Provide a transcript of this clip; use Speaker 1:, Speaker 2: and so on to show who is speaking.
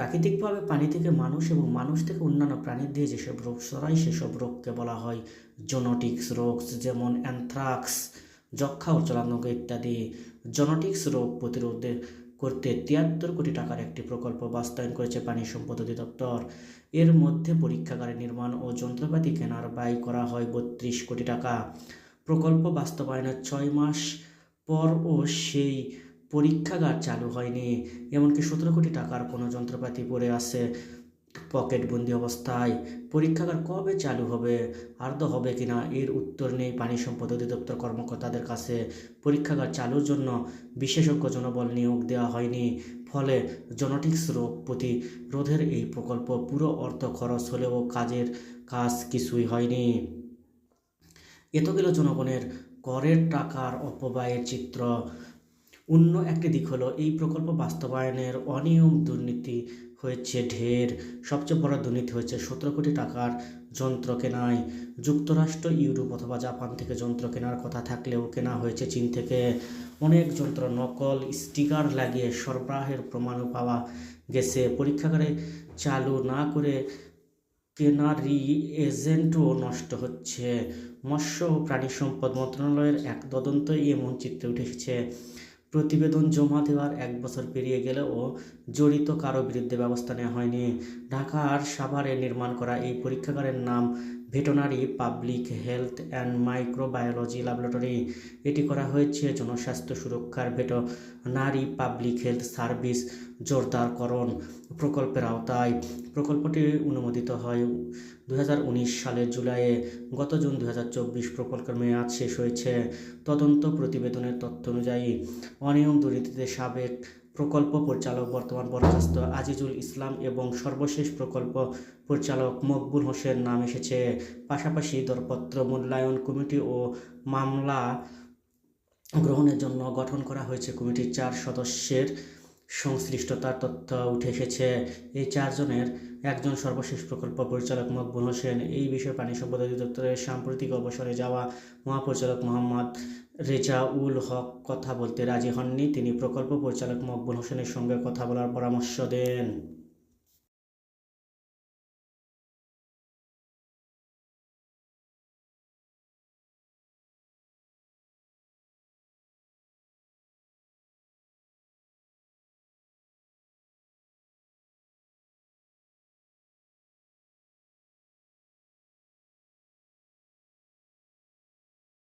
Speaker 1: প্রাকৃতিকভাবে পানি থেকে মানুষ এবং মানুষ থেকে অন্যান্য প্রাণীর দিয়ে যেসব রোগ ছড়ায়, সেসব রোগকে বলা হয় জোনোটিক্স রোগ যেমন অ্যানথ্রাক্স যক্ষা ও ইত্যাদি। জোনোটিক্স রোগ প্রতিরোধে করতে তিয়াত্তর কোটি টাকার একটি প্রকল্প বাস্তবায়ন করেছে পানি সম্পদ অধিদপ্তর। এর মধ্যে পরীক্ষাগারের নির্মাণ ও যন্ত্রপাতি কেনার ব্যয় করা হয় বত্রিশ কোটি টাকা। প্রকল্প বাস্তবায়নের ছয় মাস পরও সেই পরীক্ষাগার চালু হয়নি। এমনকি সতেরো কোটি টাকার কোনো যন্ত্রপাতি পড়ে আছে পকেটবন্দি অবস্থায়। পরীক্ষাগার কবে চালু হবে আর্দ হবে কিনা এর উত্তর নেই পানি সম্পদ অধিদপ্তর কর্মকর্তাদের কাছে। পরীক্ষাগার চালুর জন্য বিশেষজ্ঞ জনবল নিয়োগ দেওয়া হয়নি। ফলে জেনেটিক্স রোগ প্রতিরোধের এই প্রকল্প পুরো অর্থ খরচ হলেও কাজের কাজ কিছুই হয়নি। এত গেল জনগণের করের টাকার অপব্যয়ের চিত্র অন্য একটি দিক হলো, এই প্রকল্প বাস্তবায়নের অনিয়ম দুর্নীতি হয়েছে ঢের। সবচেয়ে বড় দুর্নীতি হয়েছে সতেরো কোটি টাকার যন্ত্র কেনায়। যুক্তরাষ্ট্র, ইউরোপ অথবা জাপান থেকে যন্ত্র কেনার কথা থাকলেও কেনা হয়েছে চীন থেকে। অনেক যন্ত্র নকল স্টিকার লাগিয়ে সরবরাহের প্রমাণও পাওয়া গেছে। পরীক্ষাগারে চালু না করে কেনারি এজেন্টও নষ্ট হচ্ছে। মৎস্য ও প্রাণী সম্পদ মন্ত্রণালয়ের এক তদন্তই এমন চিত্রে উঠে এসেছে প্রতিবেদন জমা দেওয়ার এক বছর পেরিয়ে গেলেও জড়িত কারও বিরুদ্ধে ব্যবস্থা নেওয়া হয়নি। ঢাকার সাভারে নির্মাণ করা এই পরীক্ষাগারের নাম veterinary public health and microbiology laboratory. এটি করা হয়েছে জনস্বাস্থ্য সুরক্ষার ভেটেনারি পাবলিক হেলথ সার্ভিস জোরদারকরণ প্রকল্পের আওতায়। প্রকল্পটি অনুমোদিত হয় দু হাজার উনিশ সালের জুলাইয়ে। গত জুন দু হাজার চব্বিশ প্রকল্পের মেয়াদ শেষ হয়েছে। তদন্ত প্রতিবেদনের তথ্য অনুযায়ী অনিয়ম দুর্নীতিতে সাবেক প্রকল্প পরিচালক বর্তমান বরখাস্ত আজিজুল ইসলাম এবং সর্বশেষ প্রকল্প পরিচালক মকবুল হোসেন নাম এসেছে। পাশাপাশি দরপত্র মূল্যায়ন কমিটি ও মামলা গ্রহণের জন্য গঠন করা হয়েছে। কমিটির চার সদস্যের সংশ্লিষ্টতার তথ্য উঠে এসেছে। এই চারজনের একজন সর্বশেষ প্রকল্প পরিচালক মকবুল হোসেন। এই বিষয়ে পানি সম্পদ অধিদপ্তরের সাম্প্রতিক অবসরে যাওয়া মহাপরিচালক মোহাম্মদ রেজাউল হক কথা বলতে রাজি হননি। তিনি প্রকল্প পরিচালক মকবুল হোসেনের সঙ্গে কথা বলার পরামর্শ দেন।